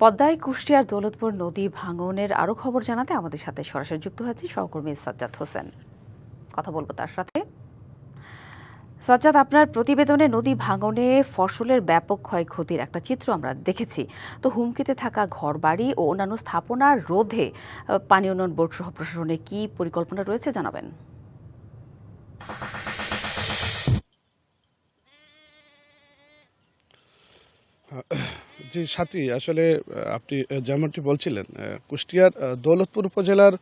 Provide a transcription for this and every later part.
পদ্মায় কুষ্টিয়ার দৌলতপুর নদী ভাঙনের আরও খবর জানাতে আমাদের সাথে সরাসরি যুক্ত হয়েছে সহকর্মী সাজ্জাদ হোসেন। কথা বলব তার সাথে। সাজ্জাদ, আপনার প্রতিবেদনে নদী ভাঙনে ফসলের ব্যাপক ক্ষয়ক্ষতির একটা চিত্র আমরা দেখেছি। তো হুমকিতে থাকা ঘরবাড়ি ও অন্যান্য স্থাপনা রোধে পানি উন্নয়ন বোর্ড সহ প্রশাসনের কি পরিকল্পনা রয়েছে জানাবেন। জি, সাথী, আসলে আপনি যেমনটি বলছিলেন কুষ্টিয়ার দৌলতপুর উপজেলার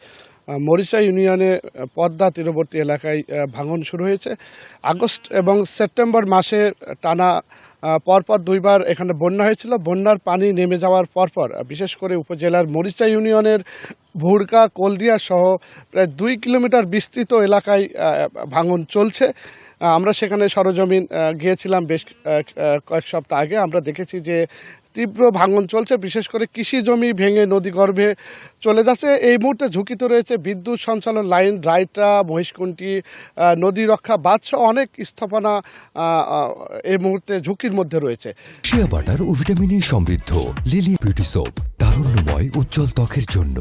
মরিচা ইউনিয়নে পদ্মা তীরবর্তী এলাকায় ভাঙন শুরু হয়েছে। আগস্ট এবং সেপ্টেম্বর মাসে টানা পরপর দুইবার এখানে বন্যা হয়েছিল। বন্যার পানি নেমে যাওয়ার পরপর বিশেষ করে উপজেলার মরিচা ইউনিয়নের ভুড়কা, কলদিয়া সহ প্রায় দুই কিলোমিটার বিস্তৃত এলাকায় ভাঙন চলছে। আমরা সেখানে সরজমিন গিয়েছিলাম বেশ কয়েক সপ্তাহ আগে। আমরা দেখেছি যে তীব্র ভাঙন চলছে বিশেষ করে কৃষি জমি ভেঙে নদীগর্ভে চলে যাচ্ছে। এই মুহূর্তে ঝুঁকিতে রয়েছে বিদ্যুৎ সঞ্চালন লাইন রায়টা মহিষকুণ্টি আহ, নদী রক্ষা সহ অনেক স্থাপনা এই মুহূর্তে ঝুঁকির মধ্যে রয়েছে। শিয়া বাটার ও সমৃদ্ধ লিলি বিউটি সোপ তারুণ্যময় উজ্জ্বল ত্বকের জন্য।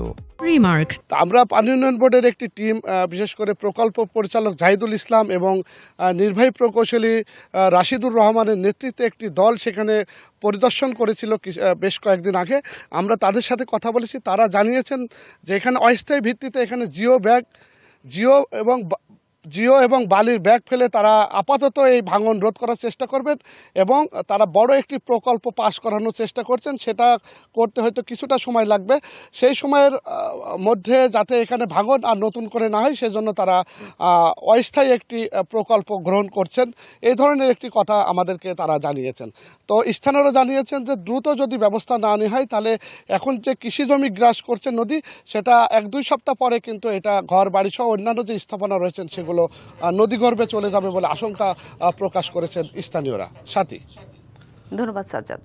তা আমরা পানি উন্নয়ন বোর্ডের একটি টিম বিশেষ করে প্রকল্প পরিচালক জাহিদুল ইসলাম এবং নির্বাহী প্রকৌশলী রাশিদুর রহমানের নেতৃত্বে একটি দল সেখানে পরিদর্শন করেছিল বেশ কয়েকদিন আগে। আমরা তাদের সাথে কথা বলেছি। তারা জানিয়েছেন যে এখানে অস্থায়ী ভিত্তিতে এখানে জিও ব্যাগ, জিও এবং জিও এবং বালির ব্যাগ ফেলে তারা আপাতত এই ভাঙন রোধ করার চেষ্টা করবেন এবং তারা বড় একটি প্রকল্প পাশ করানোর চেষ্টা করছেন, সেটা করতে হয়তো কিছুটা সময় লাগবে। সেই সময়ের মধ্যে যাতে এখানে ভাঙন আর নতুন করে না হয়, সেজন্য তারা অস্থায়ী একটি প্রকল্প গ্রহণ করছেন। এই ধরনের একটি কথা আমাদেরকে তারা জানিয়েছেন। তো স্থানীয়রা জানিয়েছেন যে, দ্রুত যদি ব্যবস্থা না নেওয়া হয়, তাহলে এখন যে কৃষি জমি গ্রাস করছে নদী, সেটা এক দুই সপ্তাহ পরে কিন্তু এটা ঘর বাড়ি সহ অন্যান্য যে স্থাপনা রয়েছেন, সেগুলো আহ, নদীগর্ভে চলে যাবে বলে আশঙ্কা প্রকাশ করেছেন স্থানীয়রা। সাথী। ধন্যবাদ সাজ্জাদ।